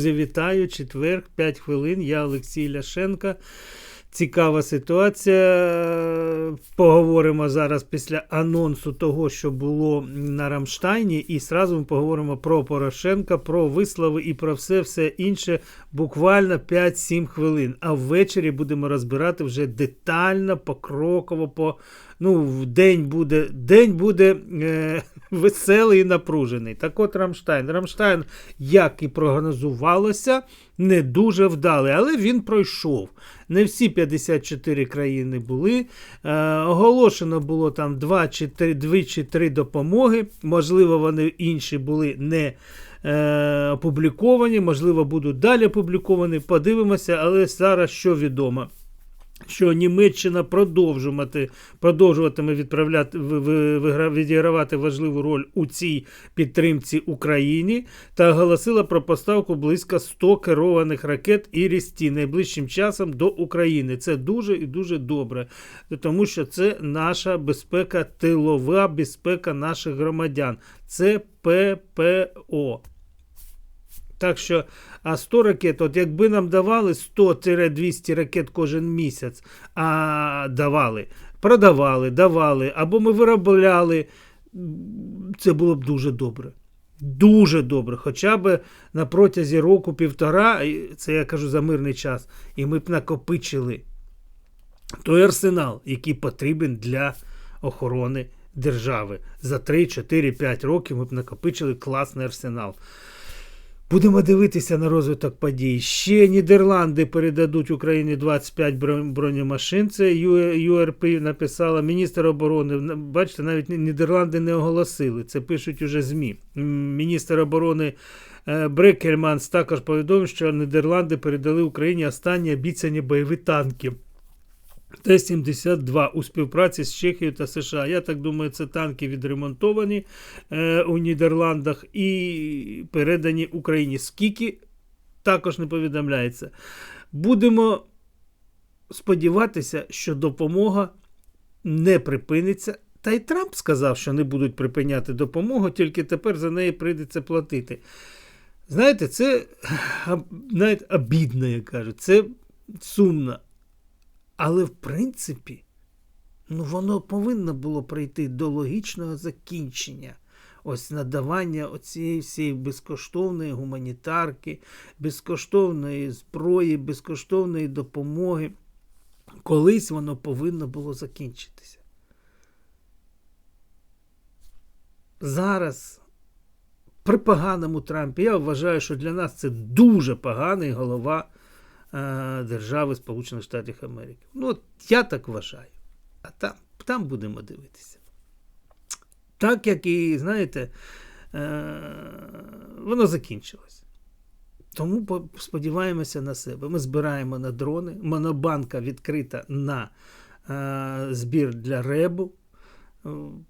Вітаю, четверг, 5 хвилин. Я Олексій Ляшенко. Цікава ситуація. Поговоримо зараз після анонсу того, що було на Рамштайні, і зразу ми поговоримо про Порошенка, про вислови і про все все інше буквально 5-7 хвилин. А ввечері будемо розбирати вже детально, покроково, по ну, день буде, день буде е, веселий і напружений. Так от Рамштайн. Рамштайн, як і прогнозувалося, не дуже вдалий, але він пройшов. Не всі 54 країни були. Е, оголошено було там 2 чи 3, 2 чи 3 допомоги. Можливо, вони інші були не е, опубліковані, можливо, будуть далі опубліковані. Подивимося, але зараз що відомо що Німеччина продовжуватиме, продовжуватиме відправляти відігравати важливу роль у цій підтримці Україні та оголосила про поставку близько 100 керованих ракет Іріс-Ті найближчим часом до України. Це дуже і дуже добре, тому що це наша безпека, тилова безпека наших громадян. Це ППО. Так що, а 100 ракет, от якби нам давали 100-200 ракет кожен місяць, а давали, продавали, давали, або ми виробляли, це було б дуже добре. Дуже добре. Хоча б на протязі року-півтора, це я кажу за мирний час, і ми б накопичили той арсенал, який потрібен для охорони держави. За 3, 4, 5 років ми б накопичили класний арсенал. Будемо дивитися на розвиток подій. Ще Нідерланди передадуть Україні 25 бро- бронемашин. Це ЮРП написала міністр оборони. Бачите, навіть Нідерланди не оголосили. Це пишуть уже ЗМІ. Міністр оборони е, Брекельманс також повідомив, що Нідерланди передали Україні останні обіцяні бойові танки. Т-72 у співпраці з Чехією та США. Я так думаю, це танки відремонтовані е, у Нідерландах і передані Україні. Скільки також не повідомляється. Будемо сподіватися, що допомога не припиниться. Та й Трамп сказав, що не будуть припиняти допомогу, тільки тепер за неї прийдеться платити. Знаєте, це навіть обідно, як кажуть, це сумно. Але в принципі, ну воно повинно було прийти до логічного закінчення. Ось надавання оцієї всієї безкоштовної гуманітарки, безкоштовної зброї, безкоштовної допомоги. Колись воно повинно було закінчитися. Зараз при поганому Трампі я вважаю, що для нас це дуже поганий голова держави Сполучених Штатів Америки. Ну, от я так вважаю. А там, там будемо дивитися. Так як і, знаєте, е, воно закінчилось. Тому сподіваємося на себе. Ми збираємо на дрони. Монобанка відкрита на е, збір для ребу.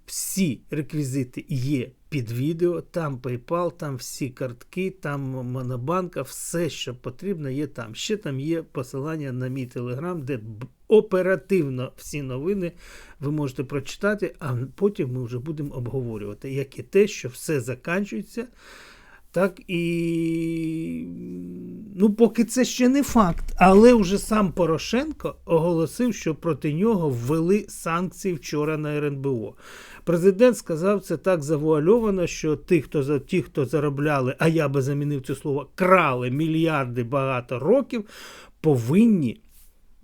Всі реквізити є під відео, там PayPal, там всі картки, там Монобанка, все, що потрібно, є там. Ще там є посилання на мій телеграм, де оперативно всі новини ви можете прочитати, а потім ми вже будемо обговорювати, як і те, що все закінчується. Так і ну, поки це ще не факт. Але вже сам Порошенко оголосив, що проти нього ввели санкції вчора на РНБО. Президент сказав це так завуальовано, що ті, хто за ті, хто заробляли, а я би замінив це слово, крали мільярди багато років, повинні.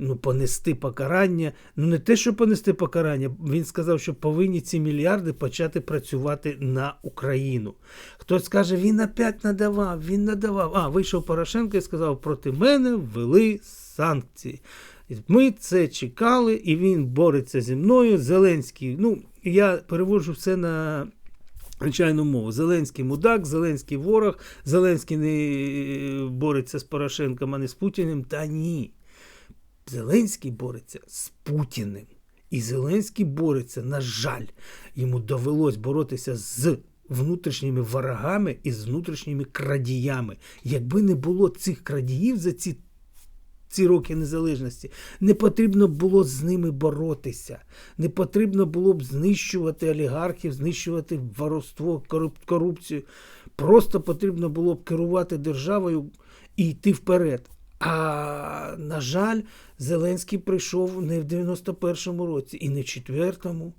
Ну, понести покарання. Ну, не те, що понести покарання. Він сказав, що повинні ці мільярди почати працювати на Україну. Хтось скаже, він опять надавав, він надавав. А, вийшов Порошенко і сказав, проти мене ввели санкції. Ми це чекали, і він бореться зі мною. Зеленський. Ну, я переводжу все на звичайну мову. Зеленський мудак, Зеленський ворог, Зеленський не бореться з Порошенком, а не з Путіним. Та ні. Зеленський бореться з Путіним. І Зеленський бореться, на жаль, йому довелось боротися з внутрішніми ворогами і з внутрішніми крадіями. Якби не було цих крадіїв за ці, ці роки незалежності, не потрібно було з ними боротися. Не потрібно було б знищувати олігархів, знищувати воровство, корупцію. Просто потрібно було б керувати державою і йти вперед. А на жаль, Зеленський прийшов не в 91-му році, і не в 4-му,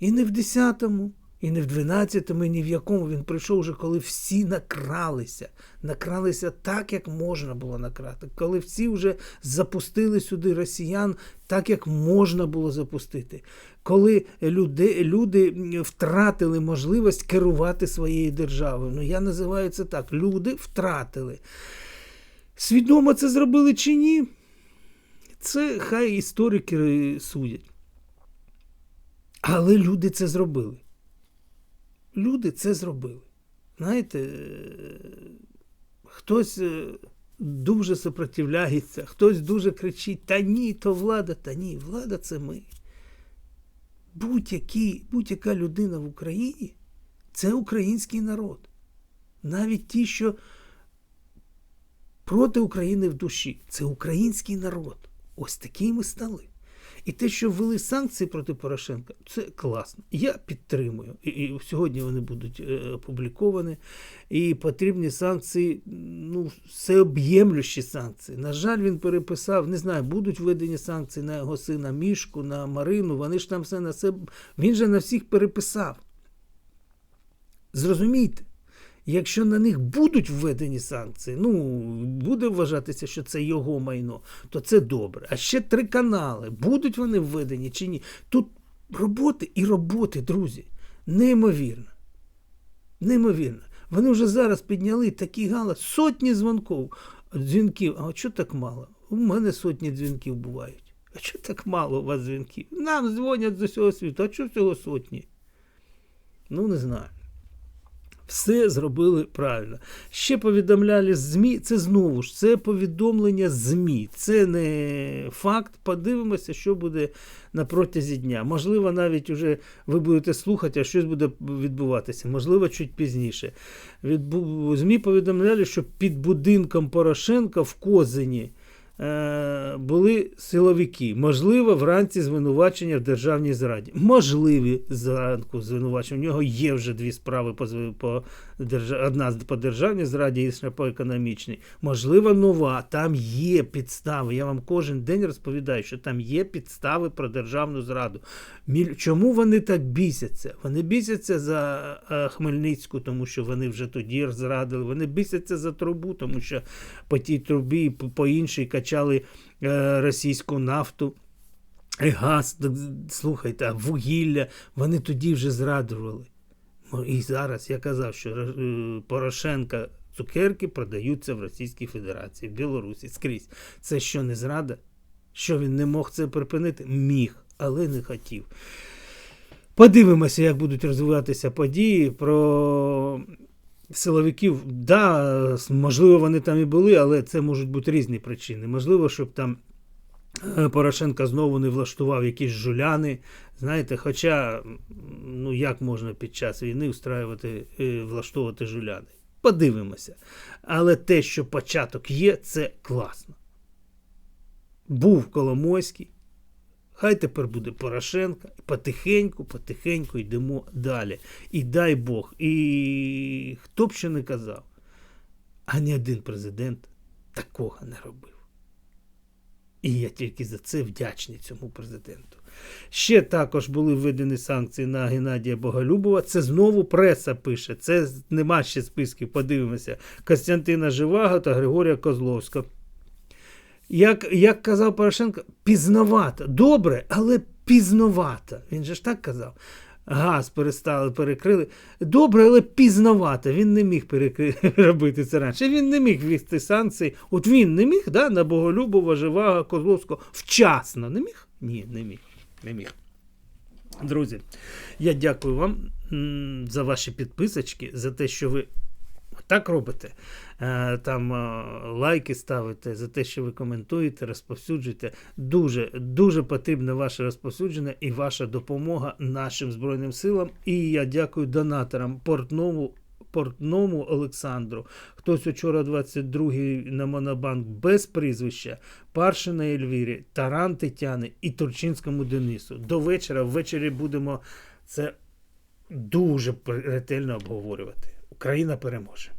і не в 10-му, і не в 12-му, і ні в якому він прийшов вже, коли всі накралися. Накралися так, як можна було накрати. Коли всі вже запустили сюди росіян так, як можна було запустити. Коли люди, люди втратили можливість керувати своєю державою. Ну, я називаю це так: люди втратили. Свідомо це зробили чи ні? Це хай історики судять. Але люди це зробили. Люди це зробили. Знаєте, хтось е, дуже сопротивляється, хтось дуже кричить: та ні, то влада, та ні, влада це ми. Будь-яка людина в Україні це український народ. Навіть ті, що проти України в душі, це український народ. Ось такий ми стали. І те, що ввели санкції проти Порошенка, це класно. Я підтримую. І, і сьогодні вони будуть е, опубліковані. І потрібні санкції, ну, всеоб'ємлющі санкції. На жаль, він переписав, не знаю, будуть введені санкції на його сина Мішку, на Марину. Вони ж там все на себе. Він же на всіх переписав. Зрозумійте. Якщо на них будуть введені санкції, ну буде вважатися, що це його майно, то це добре. А ще три канали. Будуть вони введені чи ні? Тут роботи і роботи, друзі. Неймовірно. Неймовірно. Вони вже зараз підняли такі галас, сотні дзвонків. дзвінків. А що так мало? У мене сотні дзвінків бувають. А що так мало у вас дзвінків? Нам дзвонять з усього світу. А що всього сотні? Ну, не знаю. Все зробили правильно. Ще повідомляли ЗМІ. Це знову ж це повідомлення ЗМІ. Це не факт. Подивимося, що буде на протязі дня. Можливо, навіть уже ви будете слухати, а щось буде відбуватися. Можливо, чуть пізніше. Відбу... ЗМІ повідомляли, що під будинком Порошенка в Козині. Е, були силовики. Можливо, вранці звинувачення в державній зраді. Можливі зранку звинувачення. У нього є вже дві справи по, по одна по державній зраді, інша по економічній. Можливо, нова. Там є підстави. Я вам кожен день розповідаю, що там є підстави про державну зраду. Чому вони так бісяться? Вони бісяться за е, Хмельницьку, тому що вони вже тоді зрадили. Вони бісяться за трубу, тому що по тій трубі, по іншій качали е, російську нафту. Газ, слухайте, вугілля, вони тоді вже зрадували. І зараз я казав, що е, Порошенка цукерки продаються в Російській Федерації, в Білорусі скрізь. Це що не зрада? Що він не мог це припинити? Міг, але не хотів. Подивимося, як будуть розвиватися події. Про силовиків, да, можливо, вони там і були, але це можуть бути різні причини. Можливо, щоб там. Е, Порошенка знову не влаштував якісь жуляни. Знаєте, хоча, ну як можна під час війни устраювати, е, влаштовувати жуляни? Подивимося. Але те, що початок є, це класно. Був Коломойський. Хай тепер буде Порошенка. Потихеньку, потихеньку йдемо далі. І дай Бог. І хто б ще не казав, а ні один президент такого не робив. І я тільки за це вдячний цьому президенту. Ще також були введені санкції на Геннадія Боголюбова. Це знову преса пише. Це нема ще списків. Подивимося. Костянтина Живаго та Григорія Козловського. Як як казав Порошенко, пізновато. Добре, але пізновато. Він же ж так казав. Газ перестали перекрили. Добре, але пізновато. Він не міг перекри... робити це раніше. Він не міг ввести санкції. От він не міг да, на Боголюбова, Живаго, Козловського вчасно. Не міг? Ні, не міг. Не міг. Друзі, я дякую вам за ваші підписочки, за те, що ви так робите. Е, там е, лайки ставите, за те, що ви коментуєте, розповсюджуєте. Дуже дуже потрібне ваше розповсюдження і ваша допомога нашим Збройним силам. І я дякую донаторам Портнову. Портному Олександру, хтось учора 22-й на Монобанк без прізвища, Паршина Ельвірі, Таран Тетяни і Турчинському Денису. До вечора. Ввечері будемо це дуже ретельно обговорювати. Україна переможе.